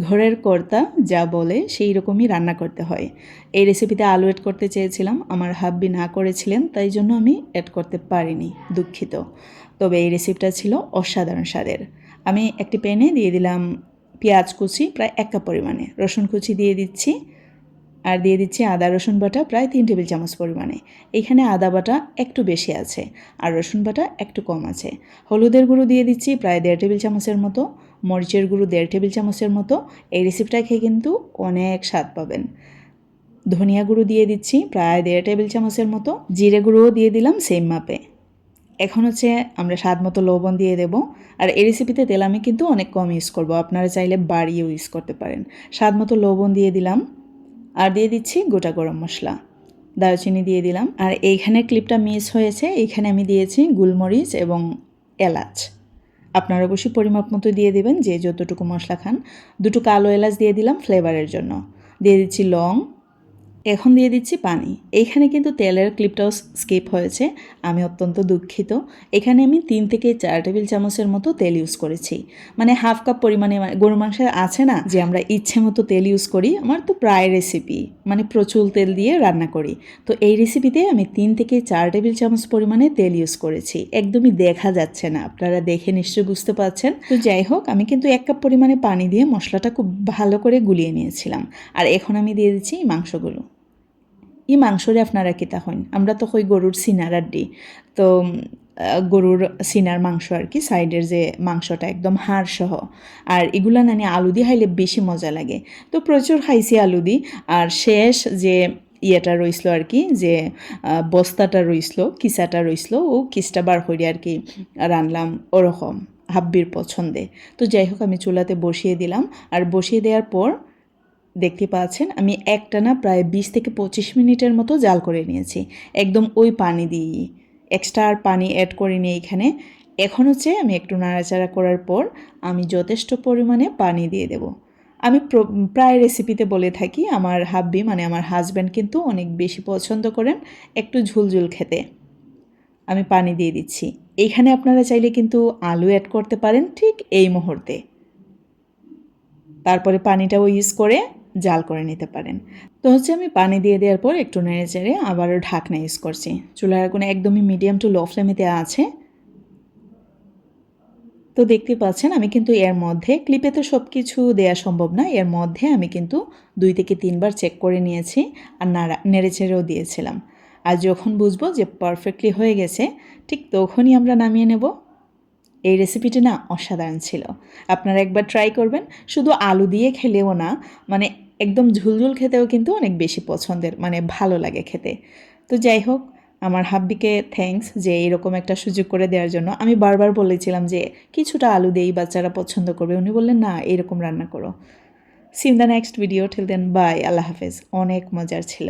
ঘরের কর্তা যা বলে সেই রকমই রান্না করতে হয়। এই রেসিপিতে আলু অ্যাড করতে চেয়েছিলাম, আমার হাব্বি না করেছিলেন, তাই জন্য আমি অ্যাড করতে পারিনি, দুঃখিত। তবে এই রেসিপিটা ছিল অসাধারণ স্বাদের। আমি একটি প্যানে দিয়ে দিলাম পেঁয়াজ কুচি, প্রায় এক কাপ পরিমাণে। রসুন কুচি দিয়ে দিচ্ছি। আর দিয়ে দিচ্ছি আদা, রসুন বাটা প্রায় তিন টেবিল চামচ পরিমাণে। এখানে আদা বাটা একটু বেশি আছে আর রসুন বাটা একটু কম আছে। হলুদের গুঁড়ো দিয়ে দিচ্ছি প্রায় দেড় টেবিল চামচের মতো, মরিচের গুঁড়ো দেড় টেবিল চামচের মতো। এই রেসিপিটা খেয়ে কিন্তু অনেক স্বাদ পাবেন। ধনিয়া গুঁড়ো দিয়ে দিচ্ছি প্রায় দেড় টেবিল চামচের মতো। জিরে গুঁড়োও দিয়ে দিলাম সেম মাপে। এখন হচ্ছে আমরা স্বাদ মতো লবণ দিয়ে দেব। আর এই রেসিপিতে তেল আমি কিন্তু অনেক কম ইউজ করব। আপনারা চাইলে বাড়িয়েও ইউজ করতে পারেন। স্বাদ মতো লবণ দিয়ে দিলাম। আর দিয়ে দিচ্ছি গোটা গরম মশলা। দারচিনি দিয়ে দিলাম। আর এইখানে ক্লিপটা মিস হয়েছে, এইখানে আমি দিয়েছি গুলমরিচ এবং এলাচ। আপনারা অবশ্যই পরিমাপ মতো দিয়ে দেবেন যে যতটুকু মশলা খান। দুটো কালো এলাচ দিয়ে দিলাম ফ্লেভারের জন্য। দিয়ে দিচ্ছি লং এখন দিয়ে দিচ্ছি পানি। এইখানে কিন্তু তেলের ক্লিপটাও স্কিপ হয়েছে। আমি অত্যন্ত দুঃখিত। এখানে আমি তিন থেকে চার টেবিল চামচের মতো তেল ইউজ করেছি। মানে হাফ কাপ পরিমাণে গরু মাংসের আছে না, যে আমরা ইচ্ছে মতো তেল ইউজ করি, আমার তো প্রায় রেসিপি মানে প্রচুর তেল দিয়ে রান্না করি। তো এই রেসিপিতে আমি তিন থেকে চার টেবিল চামচ পরিমাণে তেল ইউজ করেছি। একদমই দেখা যাচ্ছে না, আপনারা দেখে নিশ্চয়ই বুঝতে পারছেন। তো যাই হোক, আমি কিন্তু এক কাপ পরিমাণে পানি দিয়ে মশলাটা খুব ভালো করে গুলিয়ে নিয়েছিলাম। আর এখন আমি দিয়ে দিচ্ছি মাংসগুলো। ই মাংসরে আপনারা কিতা হইন? আমরা তো কই গরুর সিনার আড্ডি। তো গরুর সিনার মাংস আর কি, সাইডের যে মাংসটা একদম হাড় সহ আর এগুলা নানি আলু দিয়ে খাইলে বেশি মজা লাগে। তো প্রচুর খাইছি আলু দি। আর শেষ যে ইয়েটা রইসলো আর কি, যে বস্তাটা রইসলো, কিসাটা রইসলো, ও কিসটা বার করে আর কি রানলাম ওরকম হাব্বির পছন্দে। তো যাই হোক, আমি চুলাতে বসিয়ে দিলাম। আর বসিয়ে দেওয়ার পর দেখতে পাচ্ছেন, আমি একটানা প্রায় বিশ থেকে পঁচিশ মিনিটের মতো জাল করে নিয়েছি। একদম ওই পানি দিয়েই। এক্সট্রা আর পানি অ্যাড করিনি এখানে। এখন হচ্ছে আমি একটু নাড়াচাড়া করার পর আমি যথেষ্ট পরিমাণে পানি দিয়ে দেব। আমি প্র- প্রায় রেসিপিতে বলে থাকি, আমার হাব্বি মানে আমার হাজব্যান্ড কিন্তু অনেক বেশি পছন্দ করেন একটু ঝুলঝুল খেতে। আমি পানি দিয়ে দিচ্ছি। এইখানে আপনারা চাইলে কিন্তু আলু অ্যাড করতে পারেন ঠিক এই মুহূর্তে। তারপরে পানিটাও ইউজ করে জাল করে নিতে পারেন। তো হচ্ছে আমি পানি দিয়ে দেওয়ার পর একটু নেড়ে চেড়ে আবারও ঢাকনা ইউজ করছি। চুলার আগুন একদমই মিডিয়াম টু লো ফ্লেমেতে আছে। তো দেখতে পাচ্ছেন আমি কিন্তু এর মধ্যে, ক্লিপে তো সব কিছু দেওয়া সম্ভব না, এর মধ্যে আমি কিন্তু দুই থেকে তিনবার চেক করে নিয়েছি আর নাড়া, নেড়ে চেড়েও দিয়েছিলাম। আর যখন বুঝব যে পারফেক্টলি হয়ে গেছে, ঠিক তখনই আমরা নামিয়ে নেব। এই রেসিপিটি না অসাধারণ ছিল। আপনারা একবার ট্রাই করবেন। শুধু আলু দিয়ে খেলেও না মানে একদম ঝুলঝুল খেতেও কিন্তু অনেক বেশি পছন্দের মানে ভালো লাগে খেতে। তো যাই হোক, আমার হাব্বিকে থ্যাংকস যে এরকম একটা সুযোগ করে দেওয়ার জন্য। আমি বারবার বলেছিলাম যে, কিছুটা আলু দেই বাচ্চারা পছন্দ করবে। উনি বললেন, না, এরকম রান্না করো। See the next video till then bye আল্লাহ হাফেজ। অনেক মজার ছিল।